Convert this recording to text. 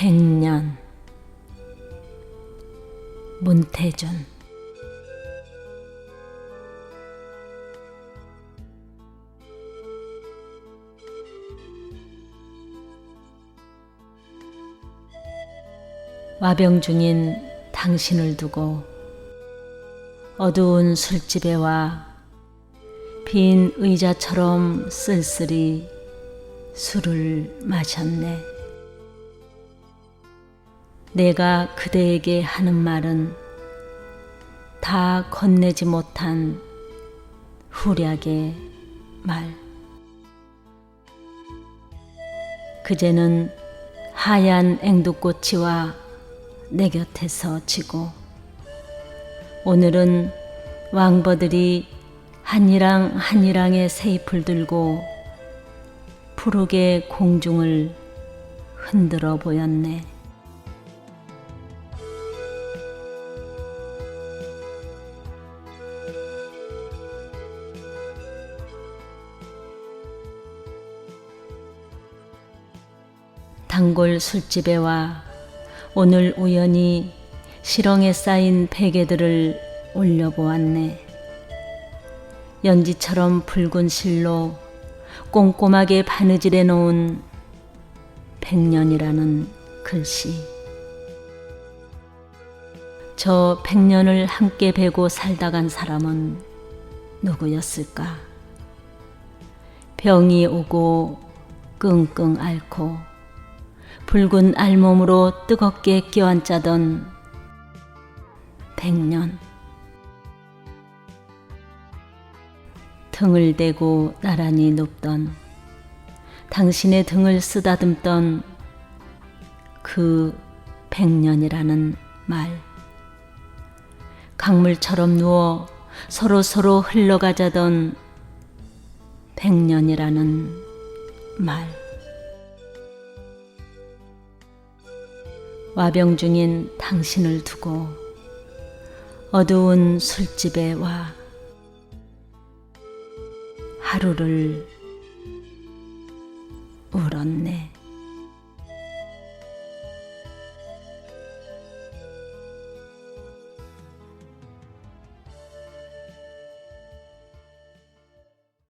백년 문태준 와병 중인 당신을 두고 어두운 술집에 와 빈 의자처럼 쓸쓸히 술을 마셨네. 내가 그대에게 하는 말은 다 건네지 못한 후략의 말. 그제는 하얀 앵두꽃이와 내 곁에서 지고 오늘은 왕버들이 한이랑 한이랑의 세잎을 들고 푸르게 공중을 흔들어 보였네. 단골 술집에 와 오늘 우연히 시렁에 쌓인 베개들을 올려보았네. 연지처럼 붉은 실로 꼼꼼하게 바느질해 놓은 백년이라는 글씨. 저 백년을 함께 베고 살다 간 사람은 누구였을까? 병이 오고 끙끙 앓고 붉은 알몸으로 뜨겁게 끼얹자던 백년. 등을 대고 나란히 눕던 당신의 등을 쓰다듬던 그 백년이라는 말. 강물처럼 누워 서로 서로 흘러가자던 백년이라는 말. 와병 중인 당신을 두고 어두운 술집에 와 하루를 울었네.